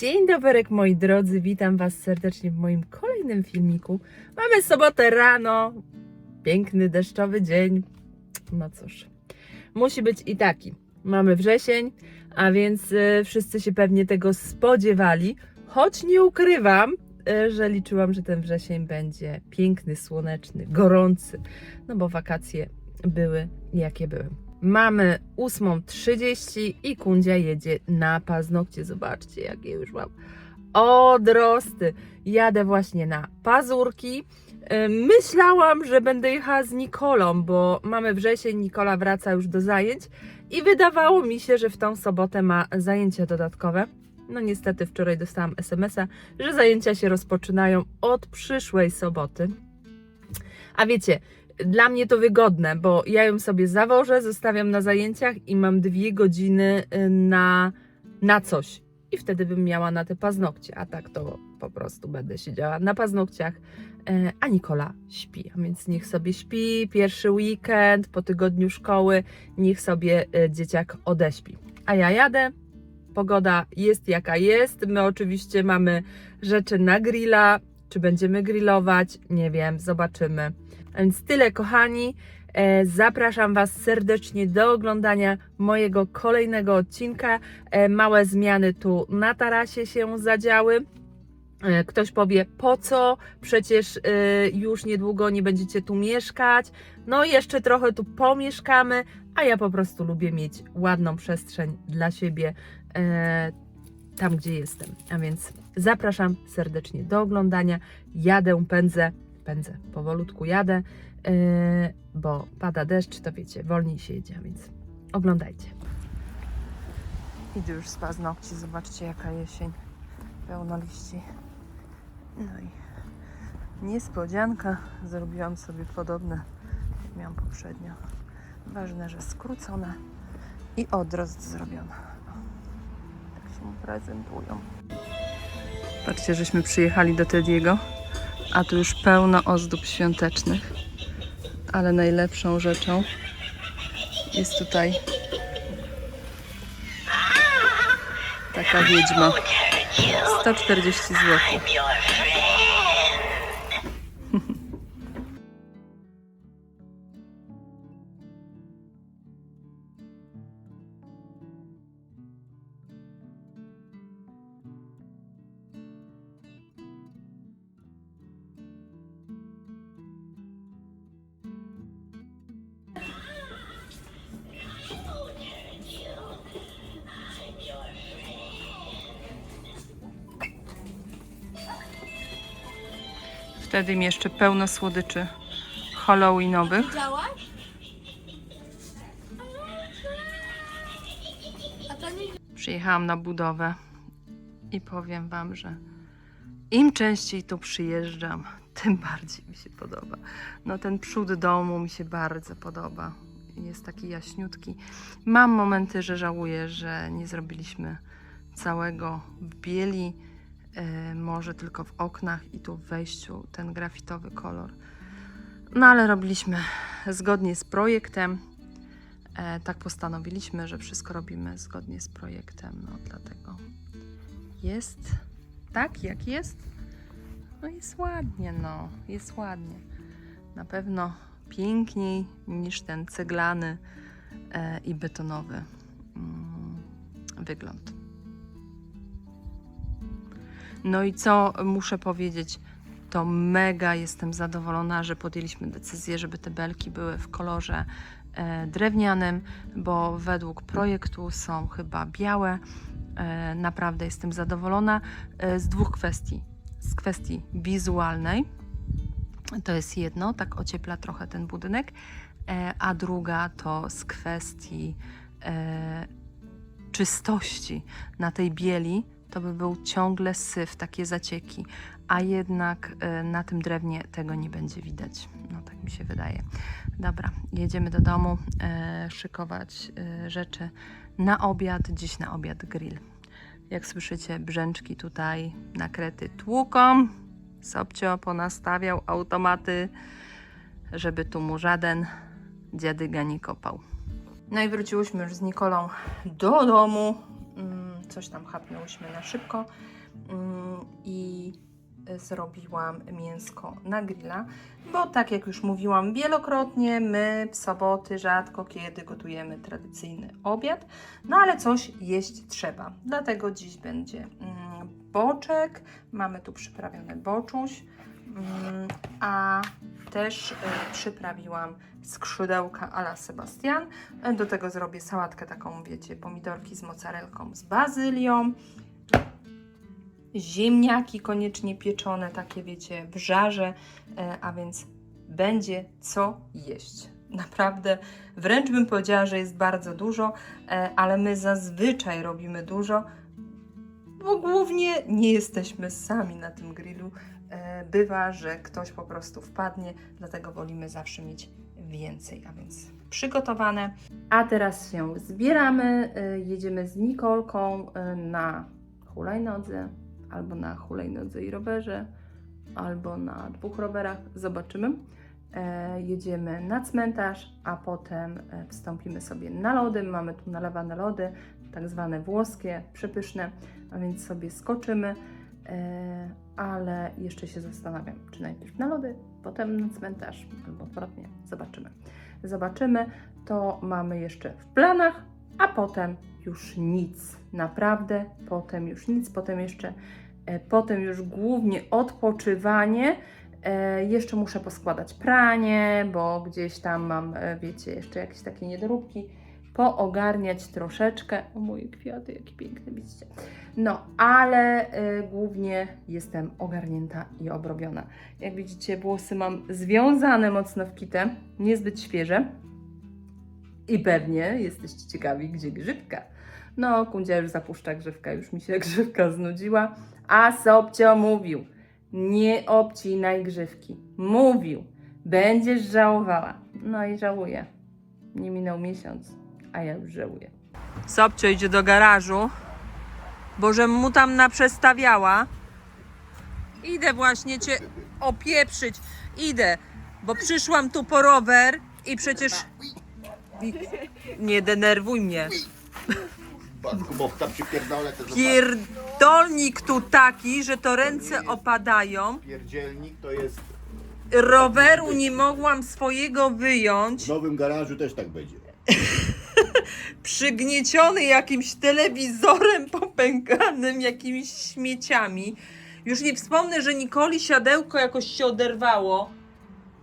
Dzień dobry, moi drodzy, witam Was serdecznie w moim kolejnym filmiku. Mamy sobotę rano, piękny deszczowy dzień. No cóż, musi być i taki. Mamy wrzesień, a więc e, wszyscy się pewnie tego spodziewali, choć nie ukrywam, e, że liczyłam, że ten wrzesień będzie piękny, słoneczny, gorący, no bo wakacje były jakie były. Mamy 8.30 i Kundzia jedzie na paznokcie. Zobaczcie, jakie już mam odrosty. Jadę właśnie na pazurki. Yy, Myślałam, że będę jechała z Nikolą, bo mamy wrzesień, Nikola wraca już do zajęć i wydawało mi się, że w tą sobotę ma zajęcia dodatkowe. No niestety wczoraj dostałam SMS-a, że zajęcia się rozpoczynają od przyszłej soboty. A wiecie, dla mnie to wygodne, bo ja ją sobie zawożę, zostawiam na zajęciach i mam dwie godziny y, na, na coś. I wtedy bym miała na te paznokcie, a tak to po prostu będę siedziała na paznokciach, e, a Nikola śpi. A więc niech sobie śpi, pierwszy weekend po tygodniu szkoły, niech sobie e, dzieciak odeśpi. A ja jadę, pogoda jest jaka jest, my oczywiście mamy rzeczy na grilla, czy będziemy grillować, nie wiem, zobaczymy. A więc tyle, kochani. E, Zapraszam Was serdecznie do oglądania mojego kolejnego odcinka. E, Małe zmiany tu na tarasie się zadziały. E, Ktoś powie, po co? Przecież już niedługo nie będziecie tu mieszkać. No, jeszcze trochę tu pomieszkamy, a ja po prostu lubię mieć ładną przestrzeń dla siebie tam, gdzie jestem. A więc zapraszam serdecznie do oglądania. Jadę, pędzę, pędzę, powolutku jadę, yy, bo pada deszcz, to wiecie, wolniej się jedzie, a więc oglądajcie. Idę już z paznokci, zobaczcie jaka jesień, pełno liści. No i niespodzianka, zrobiłam sobie podobne, jak miałam poprzednio. Ważne, że skrócone i odrost zrobiony. Się prezentują. Patrzcie, żeśmy przyjechali do Tediego, a tu już pełno ozdób świątecznych. Ale najlepszą rzeczą jest tutaj taka wiedźma. 140 zł. Wtedy mi jeszcze pełno słodyczy halloweenowych. Widziałaś? Przyjechałam na budowę i powiem Wam, że im częściej tu przyjeżdżam, tym bardziej mi się podoba. No ten przód domu mi się bardzo podoba. Jest taki jaśniutki. Mam momenty, że żałuję, że nie zrobiliśmy całego w bieli, może tylko w oknach i tu w wejściu ten grafitowy kolor. No ale robiliśmy zgodnie z projektem. E, tak postanowiliśmy, że wszystko robimy zgodnie z projektem, no dlatego jest tak, jak jest. No jest ładnie, no, jest ładnie. Na pewno piękniej niż ten ceglany e, i betonowy mm, wygląd. No i co muszę powiedzieć, to mega jestem zadowolona, że podjęliśmy decyzję, żeby te belki były w kolorze e, drewnianym, bo według projektu są chyba białe. E, naprawdę jestem zadowolona e, z dwóch kwestii. Z kwestii wizualnej, to jest jedno, tak ociepla trochę ten budynek, a druga to z kwestii czystości na tej bieli. To by był ciągle syf, takie zacieki, a jednak e, na tym drewnie tego nie będzie widać. No tak mi się wydaje. Dobra, jedziemy do domu, e, szykować e, rzeczy na obiad. Dziś na obiad grill. Jak słyszycie, brzęczki tutaj nakrety tłuką. Sobcio ponastawiał automaty, żeby tu mu żaden dziadyga nie kopał. No i wróciłyśmy już z Nikolą do domu. Coś tam chapnęłyśmy na szybko mm, i zrobiłam mięsko na grilla, bo tak jak już mówiłam wielokrotnie, my w soboty rzadko kiedy gotujemy tradycyjny obiad, no ale coś jeść trzeba. Dlatego dziś będzie mm, boczek, mamy tu przyprawiony boczuś, mm, a też y, przyprawiłam skrzydełka a la Sebastian. E, Do tego zrobię sałatkę taką, wiecie, pomidorki z mozzarellką, z bazylią. Ziemniaki koniecznie pieczone, takie wiecie, w żarze, e, a więc będzie co jeść. Naprawdę, wręcz bym powiedziała, że jest bardzo dużo, e, ale my zazwyczaj robimy dużo, bo głównie nie jesteśmy sami na tym grillu. E, Bywa, że ktoś po prostu wpadnie, dlatego wolimy zawsze mieć więcej, a więc przygotowane. A teraz się zbieramy, e, jedziemy z Nikolką e, na hulajnodze, albo na hulajnodze i rowerze, albo na dwóch rowerach, zobaczymy. Jedziemy na cmentarz, a potem wstąpimy sobie na lody. Mamy tu nalewane lody, tak zwane włoskie, przepyszne, a więc sobie skoczymy. E, ale jeszcze się zastanawiam, czy najpierw na lody, potem na cmentarz, albo odwrotnie. Zobaczymy. Zobaczymy, to mamy jeszcze w planach, a potem już nic. Naprawdę, potem już nic, potem jeszcze, e, potem już głównie odpoczywanie. E, jeszcze muszę poskładać pranie, bo gdzieś tam mam, wiecie, jeszcze jakieś takie niedoróbki. Poogarniać troszeczkę. O moje kwiaty, jakie piękne, widzicie. No, ale e, głównie jestem ogarnięta i obrobiona. Jak widzicie, włosy mam związane mocno w kitę, niezbyt świeże. I pewnie jesteście ciekawi, gdzie grzywka. No, Kundzia już zapuszcza grzywkę, już mi się grzywka znudziła. A Sobcio mówił, nie obcinaj grzywki. Mówił, będziesz żałowała. No i żałuję. Nie minął miesiąc, a ja już żałuję. Sobcio idzie do garażu, bo żem mu tam naprzestawiała. Idę właśnie cię opieprzyć. Idę, bo przyszłam tu po rower i przecież... Nie denerwuj mnie. Bo tam przypierdolę to zobacz. Pierdolnik tu taki, że to ręce opadają. Pierdzielnik to jest Roweru nie mogłam swojego wyjąć. w nowym garażu też tak będzie. Przygnieciony jakimś telewizorem popękanym, jakimiś śmieciami. Już nie wspomnę, że Nikoli siadełko jakoś się oderwało.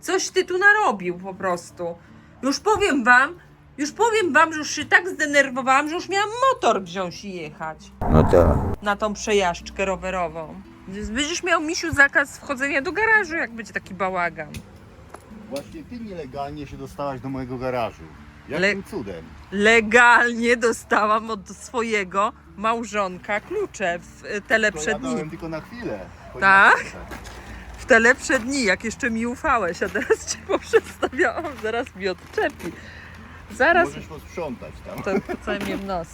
Coś ty tu narobił po prostu. Już powiem wam, już powiem wam, że już się tak zdenerwowałam, że już miałam motor wziąć i jechać. No tak. na tą przejażdżkę rowerową. Będziesz miał misiu zakaz wchodzenia do garażu, jak będzie taki bałagan. Właśnie ty nielegalnie się dostałaś do mojego garażu. Jakim Le- cudem? Legalnie dostałam od swojego małżonka klucze w e, To tele ja tylko na chwilę. Tak? W tele przed dni, jak jeszcze mi ufałeś, a teraz cię poprzestawiałam, zaraz mi odczepi. Zaraz Możesz posprzątać tam to cały mnie w nos.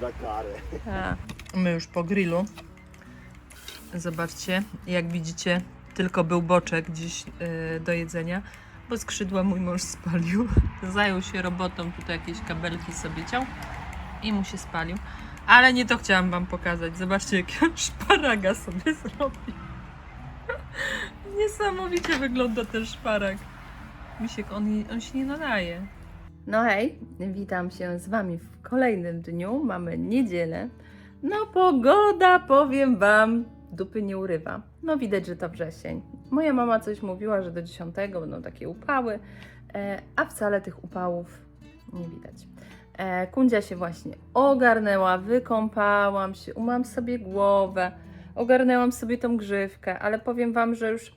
za karę. A. My już po grillu. Zobaczcie, jak widzicie, tylko był boczek dziś y, do jedzenia, bo skrzydła mój mąż spalił. Zajął się robotą, tutaj jakieś kabelki sobie ciął i mu się spalił. Ale nie to chciałam wam pokazać. Zobaczcie, jakiego szparaga sobie zrobił. Niesamowicie wygląda ten szparag. Misiek, on, on się nie nadaje. No hej, witam się z Wami w kolejnym dniu. Mamy niedzielę. No pogoda, powiem Wam, dupy nie urywa. No widać, że to wrzesień. Moja mama coś mówiła, że do 10 będą takie upały, e, a wcale tych upałów nie widać. E, Kundzia się właśnie ogarnęła, wykąpałam się, umyłam sobie głowę, ogarnęłam sobie tą grzywkę, ale powiem Wam, że już,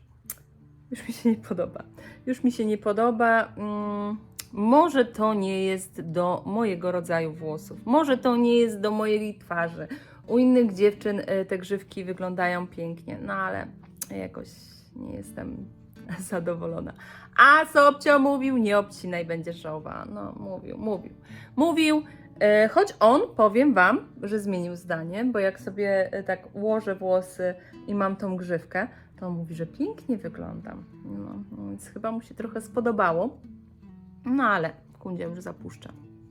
już mi się nie podoba. Już mi się nie podoba. Mm, może to nie jest do mojego rodzaju włosów, może to nie jest do mojej twarzy. U innych dziewczyn e, te grzywki wyglądają pięknie, no ale jakoś nie jestem zadowolona. A Sobcio mówił, nie obcinaj, będziesz żałowała. No, mówił, mówił. Mówił, e, choć on, powiem Wam, że zmienił zdanie, bo jak sobie e, tak ułożę włosy i mam tą grzywkę, to on mówi, że pięknie wyglądam. No, więc chyba mu się trochę spodobało. No ale Kundzia już zapuszcza.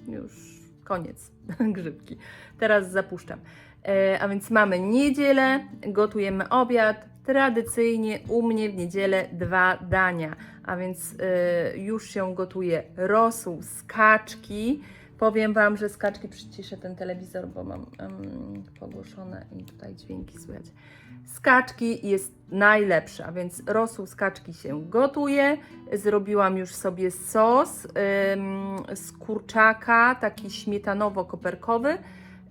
Już Koniec grzybki. Teraz zapuszczam. E, a więc mamy niedzielę, gotujemy obiad. Tradycyjnie u mnie w niedzielę dwa dania, a więc e, już się gotuje rosół z kaczki. Powiem Wam, że z kaczki przyciszę ten telewizor, bo mam pogłoszone i tutaj dźwięki słychać. Z kaczki jest najlepsza, więc rosół z kaczki się gotuje. Zrobiłam już sobie sos ym, z kurczaka, taki śmietanowo-koperkowy,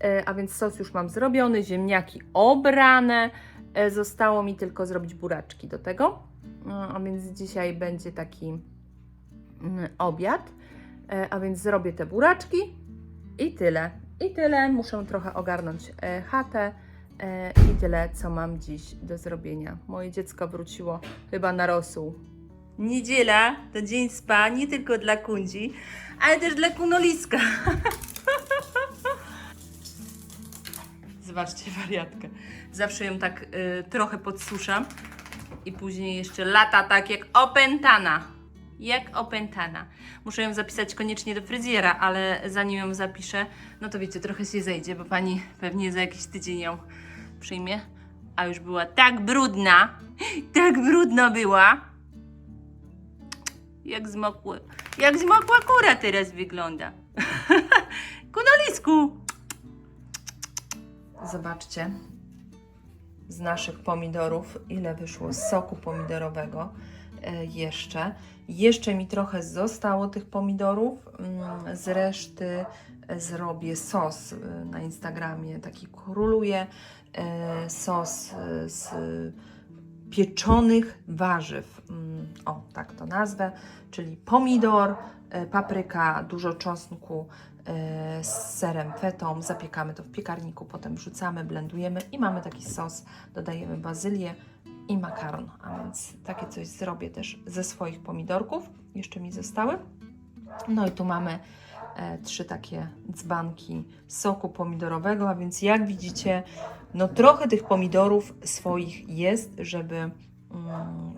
e, a więc sos już mam zrobiony, ziemniaki obrane. E, Zostało mi tylko zrobić buraczki do tego. No, a więc dzisiaj będzie taki mm, obiad. E, A więc zrobię te buraczki i tyle. I tyle. Muszę trochę ogarnąć e, chatę. E, I tyle, co mam dziś do zrobienia. Moje dziecko wróciło chyba na rosół. Niedziela to dzień spa nie tylko dla kundzi, ale też dla kunoliska. Zobaczcie wariatkę. Zawsze ją tak y, trochę podsuszam i później jeszcze lata tak jak opętana. Jak opętana. Muszę ją zapisać koniecznie do fryzjera, ale zanim ją zapiszę, no to wiecie, trochę się zejdzie, bo pani pewnie za jakiś tydzień ją przyjmie. A już była tak brudna, tak brudna była. Jak zmokły. Jak zmokła kura teraz wygląda. Kunolisku! Zobaczcie z naszych pomidorów, ile wyszło soku pomidorowego e, jeszcze. Jeszcze mi trochę zostało tych pomidorów. Mm, Z reszty e, zrobię sos e, na Instagramie, taki króluje. Sos z pieczonych warzyw. Mm, O, tak to nazwę. Czyli pomidor, e, papryka, dużo czosnku e, z serem fetą. Zapiekamy to w piekarniku, potem wrzucamy, blendujemy i mamy taki sos. Dodajemy bazylię i makaron. A więc takie coś zrobię też ze swoich pomidorków. Jeszcze mi zostały. No i tu mamy trzy takie dzbanki soku pomidorowego, a więc jak widzicie, no trochę tych pomidorów swoich jest, żeby mm,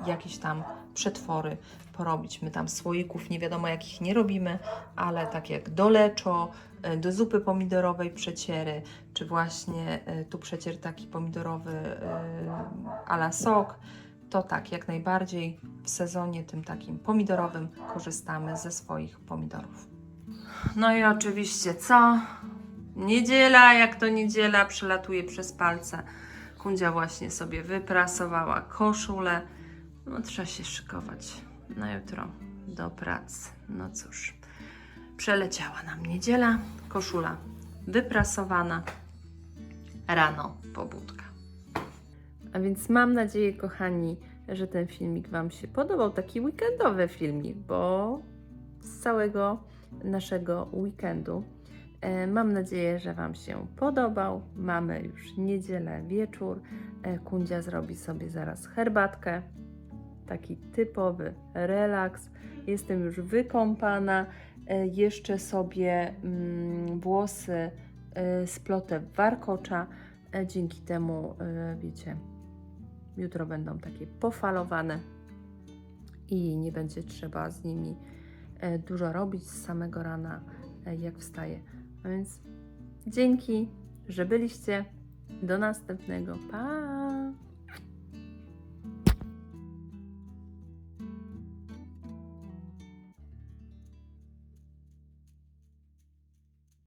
jakieś tam przetwory porobić. My tam słoików nie wiadomo jakich nie robimy, ale tak jak do leczo, e, do zupy pomidorowej przeciery, czy właśnie e, tu przecier taki pomidorowy e, a la sok, to tak, jak najbardziej w sezonie tym takim pomidorowym korzystamy ze swoich pomidorów. No i oczywiście co? Niedziela, jak to niedziela, przelatuje przez palce. Kundzia właśnie sobie wyprasowała koszulę. No trzeba się szykować na jutro do pracy. No cóż, przeleciała nam niedziela, koszula wyprasowana, rano pobudka. A więc mam nadzieję, kochani, że ten filmik Wam się podobał. Taki weekendowy filmik, bo z całego naszego weekendu. E, Mam nadzieję, że Wam się podobał. Mamy już niedzielę wieczór. E, Kundzia zrobi sobie zaraz herbatkę. Taki typowy relaks. Jestem już wykąpana. E, Jeszcze sobie mm, włosy splotę w warkocza. Dzięki temu, wiecie, jutro będą takie pofalowane i nie będzie trzeba z nimi dużo robić z samego rana, e, jak wstaję. A więc dzięki, że byliście. Do następnego. Pa!